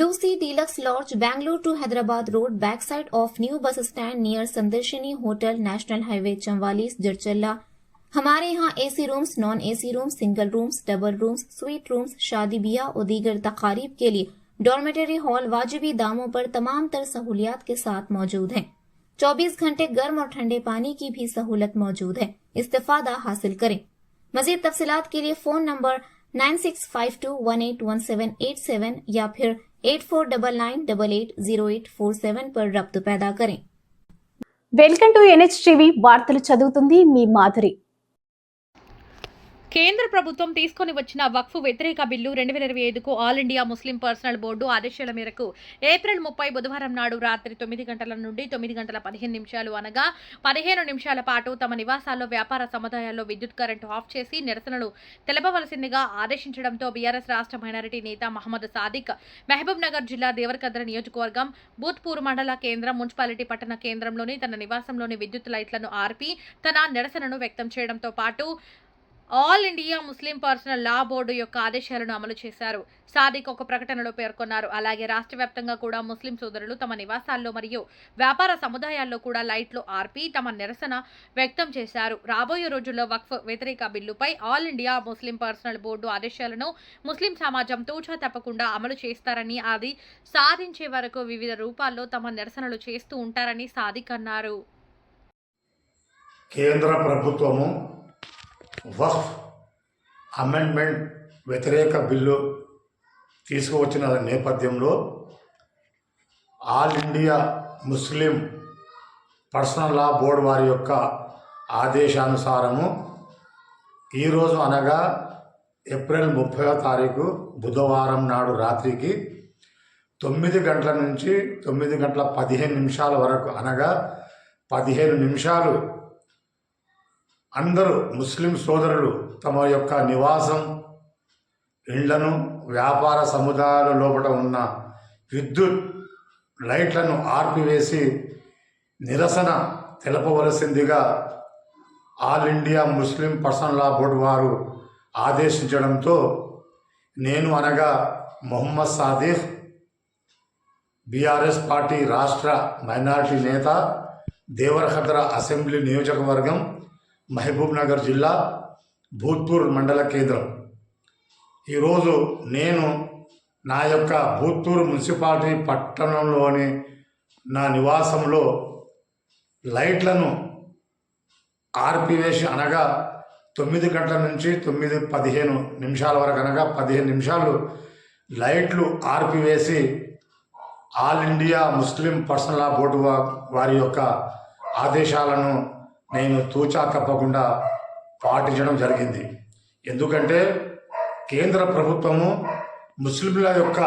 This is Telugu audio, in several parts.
Lodge, Bangalore to Hyderabad Road, backside of new bus stand near Sandarshini Hotel, National Highway, Chamwalis, Jirchalla. हमारे यहाँ AC rooms non AC rooms single rooms double rooms suite rooms शादी ब्याह और दीगर तकारीब के लिए डॉर्मेटरी हॉल वाजिबी दामों पर तमाम तर सहूलियात के साथ मौजूद हैं। 24 घंटे गर्म और ठंडे पानी की भी सहूलत मौजूद है। इस्तेफादा हासिल करें। मजीद तफसीलात के लिए phone number nine six five two one eight one seven eight seven या फिर eight four double nine double eight zero eight four seven पर रब्त पैदा करें వెల్కమ్ టు ఎన్హెచ్ టీవీ వార్తలు చదువుతుంది మీ మాధురి కేంద్ర ప్రభుత్వం తీసుకొని వచ్చిన వక్ఫ్ వ్యతిరేక బిల్లు రెండు వేల ఇరవై ఐదుకు all India Muslim personal board ఆదేశాల మేరకు ఏప్రిల్ ముప్పై బుధవారం నాడు రాత్రి తొమ్మిది గంటల నుండి తొమ్మిది గంటల పదిహేను నిమిషాలు అనగా పదిహేను నిమిషాల పాటు తమ నివాసాల్లో వ్యాపార సముదాయాల్లో విద్యుత్ కరెంటు ఆఫ్ చేసి నిరసనలు తెలపవలసిందిగా ఆదేశించడంతో బీఆర్ఎస్ రాష్ట్ర మైనారిటీ నేత మహమ్మద్ సాదిక్ మహబూబ్ నగర్ జిల్లా దేవరకద్ర నియోజకవర్గం భూత్పూర్ మండల కేంద్రం మున్సిపాలిటీ పట్టణ కేంద్రంలోని తన నివాసంలోని విద్యుత్ లైట్లను ఆర్పి తన నిరసనను వ్యక్తం చేయడంతో పాటు all India Muslim personal law board యొక్క ఆదేశాలను అమలు చేశారు. సాదిక్ ఒక ప్రకటనలో పేర్కొన్నారు. అలాగే రాష్ట్ర వ్యాప్తంగా కూడా ముస్లిం సోదరులు తమ నివాసాల్లో మరియు వ్యాపార సముదాయాల్లో కూడా లైట్లు ఆర్పి తమ నిరసన వ్యక్తం చేశారు. రాబోయే రోజుల్లో వక్ఫ్ వ్యతిరేక బిల్లుపై all India Muslim personal board ఆదేశాలను ముస్లిం సమాజం తూచా తప్పకుండా అమలు చేస్తారని అది సాధించే వరకు వివిధ రూపాల్లో తమ నిరసనలు చేస్తూ ఉంటారని సాదిక్ అన్నారు. కేంద్ర ప్రభుత్వము వఫ్ అమెండ్మెంట్ వ్యతిరేక బిల్లు తీసుకువచ్చిన నేపథ్యంలో all India Muslim personal law board వారి యొక్క ఆదేశానుసారము ఈరోజు అనగా ఏప్రిల్ ముప్పై తారీఖు బుధవారం నాడు రాత్రికి తొమ్మిది గంటల నుంచి తొమ్మిది గంటల పదిహేను నిమిషాల వరకు అనగా పదిహేను నిమిషాలు అందరూ ముస్లిం సోదరులు తమ యొక్క నివాసం ఇళ్ళను వ్యాపార సముదాయాల లోపల ఉన్న విద్యుత్ లైట్లను ఆర్పివేసి నిరసన తెలపవలసిందిగా all India Muslim personal law board వారు ఆదేశించడంతో నేను అనగా మొహమ్మద్ సాదిఫ్ బీఆర్ఎస్ పార్టీ రాష్ట్ర మైనారిటీ నేత దేవరఖద్ర అసెంబ్లీ నియోజకవర్గం మహబూబ్ నగర్ జిల్లా భూత్పూర్ మండల కేంద్రం. ఈరోజు నేను నా యొక్క భూత్పూర్ మున్సిపాలిటీ పట్టణంలోని నా నివాసంలో లైట్లను ఆర్పివేసి అనగా తొమ్మిది గంటల నుంచి తొమ్మిది పదిహేను నిమిషాల వరకు అనగా పదిహేను నిమిషాలు లైట్లు ఆర్పివేసి all India Muslim personal board వారి యొక్క ఆదేశాలను నేను తూచా తప్పకుండా పాటించడం జరిగింది. ఎందుకంటే కేంద్ర ప్రభుత్వము ముస్లింల యొక్క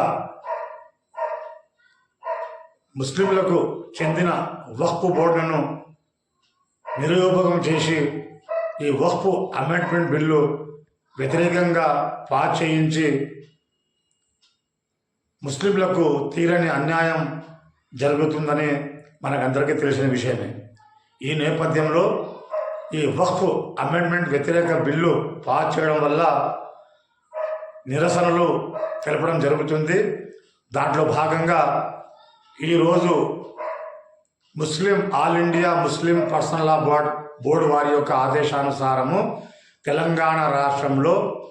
ముస్లింలకు చెందిన వక్ఫ్ బోర్డును నిరుపయోగం చేసి ఈ వక్ఫ్ అమెండ్మెంట్ బిల్లు వ్యతిరేకంగా పాస్ చేయించి ముస్లింలకు తీరని అన్యాయం జరుగుతుందని మనకందరికీ తెలిసిన విషయమే. ఈ నేపథ్యంలో ఈ వక్ఫ్ అమెండ్మెంట్ వ్యతిరేక బిల్లు పాస్ చేయడం వల్ల నిరసనలు తెలపడం జరుగుతుంది. దాంట్లో భాగంగా ఈరోజు Muslim all India Muslim personal law board board వారి యొక్క ఆదేశానుసారము తెలంగాణ రాష్ట్రంలో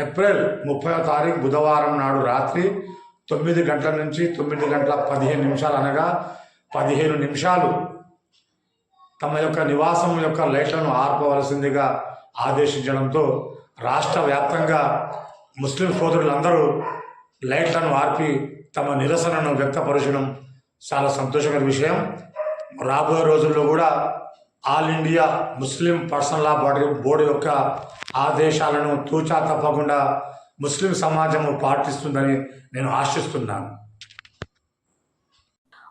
ఏప్రిల్ ముప్పై తారీఖు బుధవారం నాడు రాత్రి తొమ్మిది గంటల నుంచి తొమ్మిది గంటల పదిహేను నిమిషాలు అనగా పదిహేను నిమిషాలు తమ యొక్క నివాసం యొక్క లైట్లను ఆర్పవలసిందిగా ఆదేశించడంతో రాష్ట్ర వ్యాప్తంగా ముస్లిం సోదరులందరూ లైట్లను ఆర్పి తమ నిరసనను వ్యక్తపరచడం చాలా సంతోషకర విషయం. రాబోయే రోజుల్లో కూడా all India Muslim personal law board board యొక్క ఆదేశాలను తూచా తప్పకుండా ముస్లిం సమాజము పాటిస్తుందని నేను ఆశిస్తున్నాను.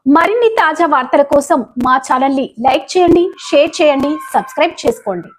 మరిన్ని తాజా వార్తల కోసం మా ఛానల్ని లైక్ చేయండి షేర్ చేయండి సబ్స్క్రైబ్ చేసుకోండి.